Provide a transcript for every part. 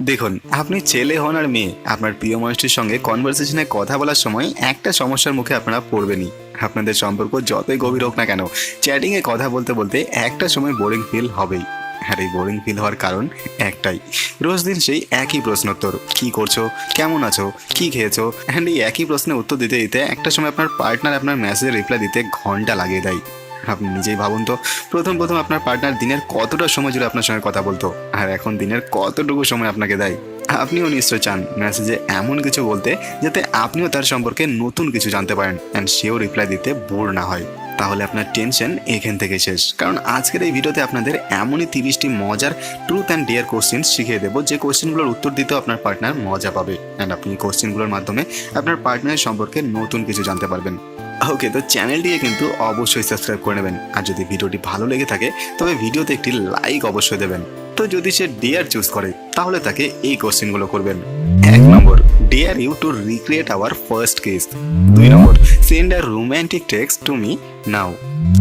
দেখুন, আপনি ছেলে হন আর মেয়ে, আপনার প্রিয় মানুষটির সঙ্গে কনভারসেশনে কথা বলার সময় একটা সমস্যার মুখে আপনারা পড়বেনই। আপনাদের সম্পর্ক যতই গভীর হোক না কেন চ্যাটিংয়ে কথা বলতে বলতে একটা সময় বোরিং ফিল হবেই। আর এই বোরিং ফিল হওয়ার কারণ একটাই, রোজ দিন সেই একই প্রশ্নোত্তর, কি করছ? কেমন আছো? কি খেয়েছো? অ্যান্ড এই একই প্রশ্নের উত্তর দিতে দিতে একটা সময় আপনার পার্টনার আপনার মেসেজের রিপ্লাই দিতে ঘণ্টা লাগিয়ে দেয়। আপনি নিজেই ভাবুন তো। প্রথম প্রথম আপনার পার্টনার দিনের কতটা সময় জুড়ে আপনার সঙ্গে কথা বলতো, আর এখন দিনের কতটুকু সময় আপনাকে দেয়? আপনিও নিশ্চয় চান মেসেজে এমন কিছু বলতে যাতে আপনিও তার সম্পর্কে নতুন কিছু জানতে পারেন অ্যান্ড সেও রিপ্লাই দিতে বোর না হয়। তাহলে আপনার টেনশন এখান থেকে শেষ। কারণ আজকের এই ভিডিওতে আপনাদের এমনই তিরিশটি মজার ট্রুথ অ্যান্ড ডিয়ার কোশ্চেন শিখিয়ে দেবো, যে কোশ্চেনগুলোর উত্তর দিতেও আপনার পার্টনার মজা পাবে। অ্যান্ড আপনি কোশ্চেনগুলোর মাধ্যমে আপনার পার্টনারের সম্পর্কে নতুন কিছু জানতে পারবেন। ওকে তো চ্যানেলটিকে কিন্তু অবশ্যই সাবস্ক্রাইব করে নেবেন। আর যদি ভিডিওটি ভালো লেগে থাকে, তবে ভিডিওতে একটি লাইক অবশ্যই দেবেন। তো যদি সে ডিয়ার চুজ করে, তাহলে তাকে এই কোশ্চেনগুলো করবেন। এক নম্বর dare you to recreate our first kiss দুই নম্বর send a romantic text to me now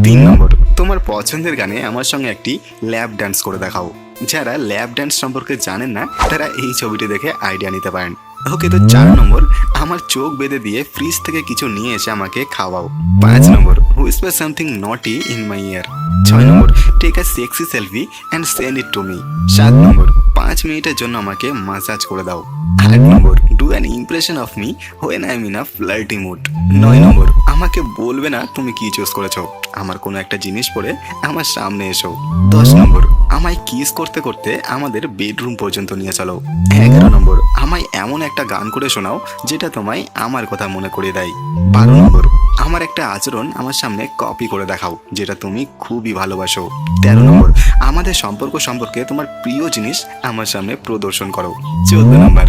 তিন নম্বর, তোমার পছন্দের গানে আমার সঙ্গে একটি ল্যাব ডান্স করে দেখাও। যারা ল্যাব ডান্স সম্পর্কে জানেন না, তারা এই ছবিটি দেখে আইডিয়া নিতে পারেন। ওকে তো চার নম্বর আমার চোখ বেঁধে দিয়ে ফ্রিজ থেকে কিছু নিয়ে এসে আমাকে খাওয়াও। পাঁচ number whisper something naughty in my ear ছয় নম্বর take a sexy selfie and send it to me সাত নম্বর পাঁচ মিনিটের জন্য আমাকে মাসাজ করে দাও। আট নম্বর do an impression of me when I mean a flirty mood নয় নম্বর আমাকে বলবে না তুমি কি চুজ করেছ। আমার কোনো একটা জিনিস পরে আমার সামনে এসো। দশ নম্বর আমায় কিস করতে করতে আমাদের বেডরুম পর্যন্ত নিয়ে চলো। এগারো নম্বর, আমায় এমন একটা গান করে শোনাও, যেটা তোমায় আমার কথা মনে করিয়ে দেয়। বারো নম্বর, আমার একটা আচরণ আমার সামনে কপি করে দেখাও, যেটা তুমি খুবই ভালোবাসো। তেরো নম্বর, আমাদের সম্পর্ক সম্পর্কে তোমার প্রিয় জিনিস আমার সামনে প্রদর্শন করো। চোদ্দ নম্বর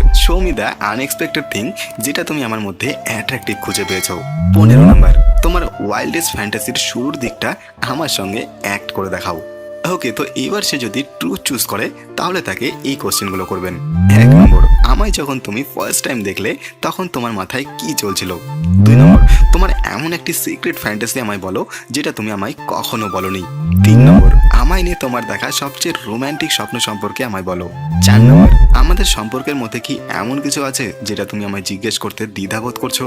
দ্য আনএক্সপেক্টেড থিং যেটা তুমি আমার মধ্যে অ্যাট্রাকটিভ খুঁজে পেয়েছ। পনেরো নম্বর, তোমার ওয়াইল্ডেস্ট ফ্যান্টাসির শুরুর দিকটা আমার সঙ্গে অ্যাক্ট করে দেখাও। ওকে, তো এবার সে যদি ট্রু চুজ করে, তাহলে তাকে এই কোশ্চেনগুলো করবেন। এক নম্বর, আমায় যখন তুমি ফার্স্ট টাইম দেখলে, তখন তোমার মাথায় কি চলছিল? দুই নম্বর, তোমার এমন একটি সিক্রেট ফ্যান্টাসি আমায় বলো, যেটা তুমি আমায় কখনো বলনি। তিন নম্বর আমায় নিয়ে তোমার দেখা সবচেয়ে রোম্যান্টিক স্বপ্ন সম্পর্কে আমায় বলো। চার নম্বর। আমাদের সম্পর্কের মধ্যে কি এমন কিছু আছে যেটা তুমি আমায় জিজ্ঞেস করতে দ্বিধাবোধ করছ?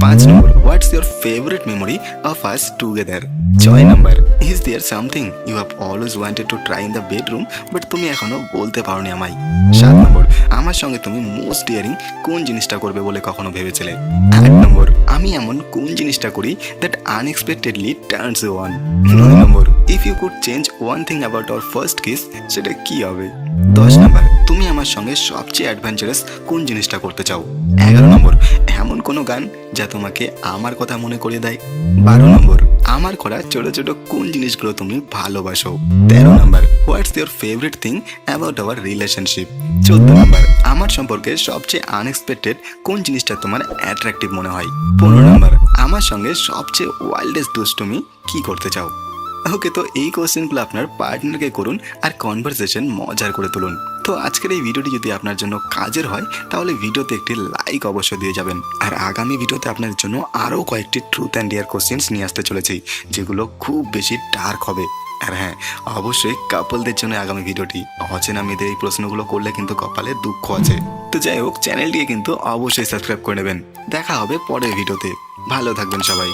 পাঁচ নম্বর what's your favourite memory of us together ছয় নম্বর। Is there something you have always wanted to try in the bedroom but তুমি এখনও বলতে পারোনি আমায়? সাত নম্বর আমার সঙ্গে তুমি মোস্ট ডিয়ারিং কোন জিনিসটা করবে বলে কখনো ভেবেছিলে? আট নম্বর, আমি এমন কোন জিনিসটা করি দ্যাট আনএক্সপেক্টেডলি টার্নস ওয়ান নয় নম্বর if you could change one thing about our first kiss সেটা কি হবে? দশ নম্বর, তুমি আমার সঙ্গে সবচেয়ে অ্যাডভেঞ্চারাস কোন জিনিসটা করতে চাও? এগারো নম্বর কোনো গান যা তোমাকে আমার কথা মনে করিয়ে দেয়। বারো নম্বর, আমার করা ছোট ছোট কোন জিনিসগুলো তুমি ভালোবাসো? তেরো নম্বর what's your favourite thing about our relationship চোদ্দ নম্বর, আমার সম্পর্কে সবচেয়ে আনএক্সপেক্টেড কোন জিনিসটা তোমার অ্যাট্রাকটিভ মনে হয়? পনেরো নম্বর, আমার সঙ্গে সবচেয়ে ওয়াইল্ডেস্ট তুমি কি করতে চাও? ওকে, তো এই কোশ্চেনগুলো আপনার পার্টনারকে করুন আর কনভারসেশন মজার করে তুলুন। তো আজকের এই ভিডিওটি যদি আপনার জন্য কাজের হয়, তাহলে ভিডিওতে একটি লাইক অবশ্যই দিয়ে যাবেন। আর আগামী ভিডিওতে আপনার জন্য আরও কয়েকটি ট্রুথ অ্যান্ড ডিয়ার কোশ্চেন্স নিয়ে আসতে চলেছি, যেগুলো খুব বেশি ডার্ক হবে। আর হ্যাঁ অবশ্যই কাপলদের জন্য আগামী ভিডিওটি অচেনা মেয়েদের এই প্রশ্নগুলো করলে কিন্তু কপালে দুঃখ আছে। তো যাই হোক চ্যানেলটিকে কিন্তু অবশ্যই সাবস্ক্রাইব করে নেবেন। দেখা হবে পরের ভিডিওতে ভালো থাকবেন সবাই।